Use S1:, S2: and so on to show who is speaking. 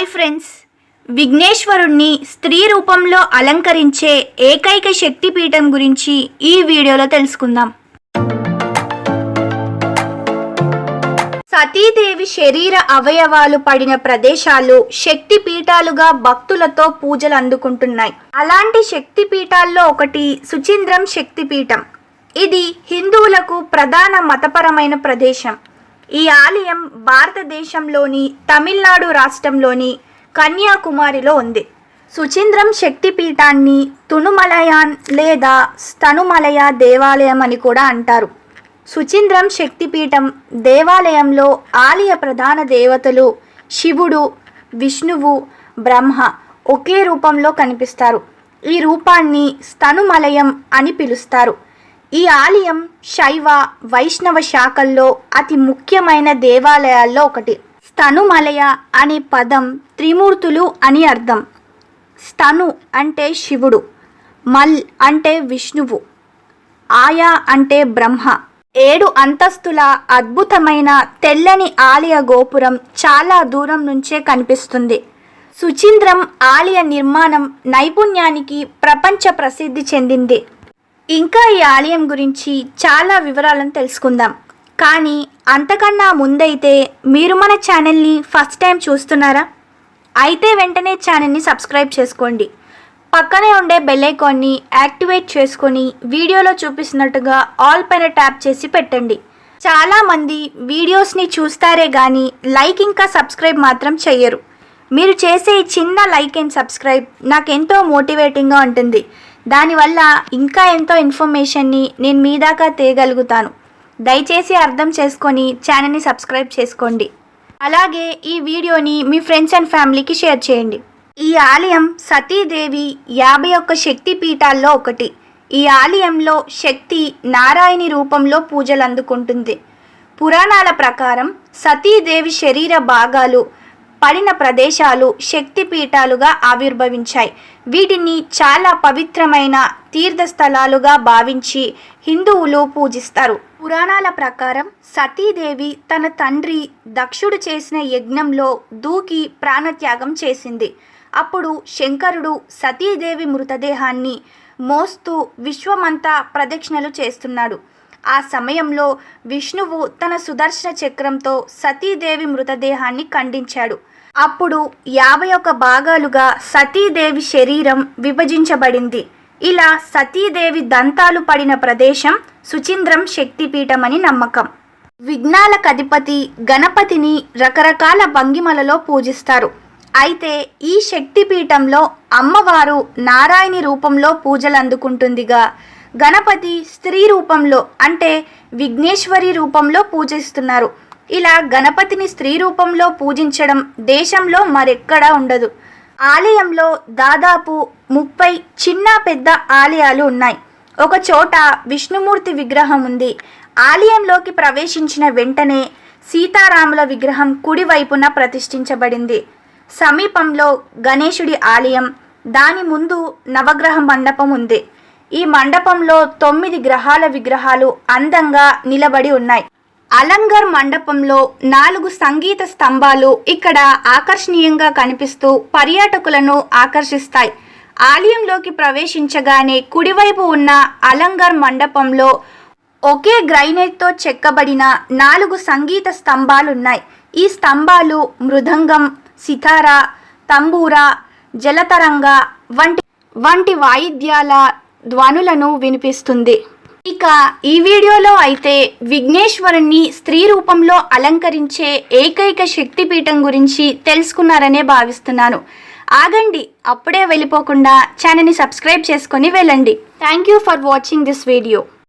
S1: Hi friends. విఘ్నేశ్వరుణ్ణి స్త్రీ రూపంలో అలంకరించే ఏకైక శక్తిపీఠం గురించి ఈ వీడియోలో తెలుసుకుందాం. సతీదేవి శరీర అవయవాలు పడిన ప్రదేశాలు శక్తి పీఠాలుగా భక్తులతో పూజలు అందుకుంటున్నాయి. అలాంటి శక్తి పీఠాల్లో ఒకటి సుచింద్రం శక్తిపీఠం. ఇది హిందువులకు ప్రధాన మతపరమైన ప్రదేశం. ఈ ఆలయం భారతదేశంలోని తమిళనాడు రాష్ట్రంలోని కన్యాకుమారిలో ఉంది. సుచింద్రం శక్తిపీఠాన్ని తుణుమలయాన్ లేదా స్తనుమలయ దేవాలయం అని కూడా అంటారు. సుచింద్రం శక్తిపీఠం దేవాలయంలో ఆలయ ప్రధాన దేవతలు శివుడు విష్ణువు బ్రహ్మ ఒకే రూపంలో కనిపిస్తారు. ఈ రూపాన్ని స్తనుమలయం అని పిలుస్తారు. ఈ ఆలయం శైవ వైష్ణవ శాఖల్లో అతి ముఖ్యమైన దేవాలయాల్లో ఒకటి. స్తనుమలయ అనే పదం త్రిమూర్తులు అని అర్థం. స్తను అంటే శివుడు మల్ అంటే విష్ణువు ఆయా అంటే బ్రహ్మ. ఏడు అంతస్తుల అద్భుతమైన తెల్లని ఆలయ గోపురం చాలా దూరం నుంచే కనిపిస్తుంది. సుచింద్రం ఆలయ నిర్మాణం నైపుణ్యానికి ప్రపంచ ప్రసిద్ధి చెందింది. ఇంకా ఈ ఆలయం గురించి చాలా వివరాలను తెలుసుకుందాం. కానీ అంతకన్నా ముందైతే మీరు మన ఛానల్ని ఫస్ట్ టైం చూస్తున్నారా? అయితే వెంటనే ఛానల్ని సబ్స్క్రైబ్ చేసుకోండి. పక్కనే ఉండే బెల్ ఐకాన్ని యాక్టివేట్ చేసుకొని వీడియోలో చూపిస్తున్నట్టుగా ఆల్ పైన ట్యాప్ చేసి పెట్టండి. చాలామంది వీడియోస్ని చూస్తారే కానీ లైక్ ఇంకా సబ్స్క్రైబ్ మాత్రం చెయ్యరు. మీరు చేసే ఈ చిన్న లైక్ అండ్ సబ్స్క్రైబ్ నాకు ఎంతో మోటివేటింగ్గా ఉంటుంది. దానివల్ల ఇంకా ఎంతో ఇన్ఫర్మేషన్ని నేను మీ దాకా తేయగలుగుతాను దయచేసి అర్థం చేసుకొని ఛానల్ని సబ్స్క్రైబ్ చేసుకోండి. అలాగే ఈ వీడియోని మీ ఫ్రెండ్స్ అండ్ ఫ్యామిలీకి షేర్ చేయండి. ఈ ఆలయం సతీదేవి యాభై ఒక్క శక్తి పీఠాల్లో ఒకటి. ఈ ఆలయంలో శక్తి నారాయణి రూపంలో పూజలు అందుకుంటుంది పురాణాల ప్రకారం సతీదేవి శరీర భాగాలు పడిన ప్రదేశాలు శక్తి పీఠాలుగా ఆవిర్భవించాయి. వీటిని చాలా పవిత్రమైన తీర్థస్థలాలుగా భావించి హిందువులు పూజిస్తారు. పురాణాల ప్రకారం సతీదేవి తన తండ్రి దక్షుడు చేసిన యజ్ఞంలో దూకి ప్రాణత్యాగం చేసింది. అప్పుడు శంకరుడు సతీదేవి మృతదేహాన్ని మోస్తూ విశ్వమంతా ప్రదక్షిణలు చేస్తున్నాడు. ఆ సమయంలో విష్ణువు తన సుదర్శన చక్రంతో సతీదేవి మృతదేహాన్ని ఖండించాడు. అప్పుడు యాభై ఒక్క భాగాలుగా సతీదేవి శరీరం విభజించబడింది. ఇలా సతీదేవి దంతాలు పడిన ప్రదేశం సుచింద్రం శక్తిపీఠమని నమ్మకం. విఘ్నాల కధిపతి గణపతిని రకరకాల భంగిమలలో పూజిస్తారు. అయితే ఈ శక్తిపీఠంలో అమ్మవారు నారాయణి రూపంలో పూజలు అందుకుంటుందిగా గణపతి స్త్రీ రూపంలో అంటే విఘ్నేశ్వరి రూపంలో పూజిస్తున్నారు. ఇలా గణపతిని స్త్రీ రూపంలో పూజించడం దేశంలో మరెక్కడా ఉండదు. ఆలయంలో దాదాపు ముప్పై చిన్న పెద్ద ఆలయాలు ఉన్నాయి. ఒక చోట విష్ణుమూర్తి విగ్రహం ఉంది. ఆలయంలోకి ప్రవేశించిన వెంటనే సీతారాముల విగ్రహం కుడివైపున ప్రతిష్ఠించబడింది. సమీపంలో గణేశుడి ఆలయం దాని ముందు నవగ్రహ మండపం ఉంది. ఈ మండపంలో తొమ్మిది గ్రహాల విగ్రహాలు అందంగా నిలబడి ఉన్నాయి. అలంగర్ మండపంలో నాలుగు సంగీత స్తంభాలు ఇక్కడ ఆకర్షణీయంగా కనిపిస్తూ పర్యాటకులను ఆకర్షిస్తాయి. ఆలయంలోకి ప్రవేశించగానే కుడివైపు ఉన్న అలంగర్ మండపంలో ఒకే గ్రైనైట్తో చెక్కబడిన నాలుగు సంగీత స్తంభాలున్నాయి. ఈ స్తంభాలు మృదంగం సితార తంబూరా జలతరంగ వంటి వంటి వాయిద్యాల ధ్వనులను వినిపిస్తుంది. ఇక ఈ వీడియోలో అయితే విఘ్నేశ్వరుణ్ణి స్త్రీ రూపంలో అలంకరించే ఏకైక శక్తిపీఠం గురించి తెలుసుకున్నారనే భావిస్తున్నాను. ఆగండి అప్పుడే వెళ్ళిపోకుండా ఛానల్ని సబ్స్క్రైబ్ చేసుకొని వెళ్ళండి. Thank you for watching this video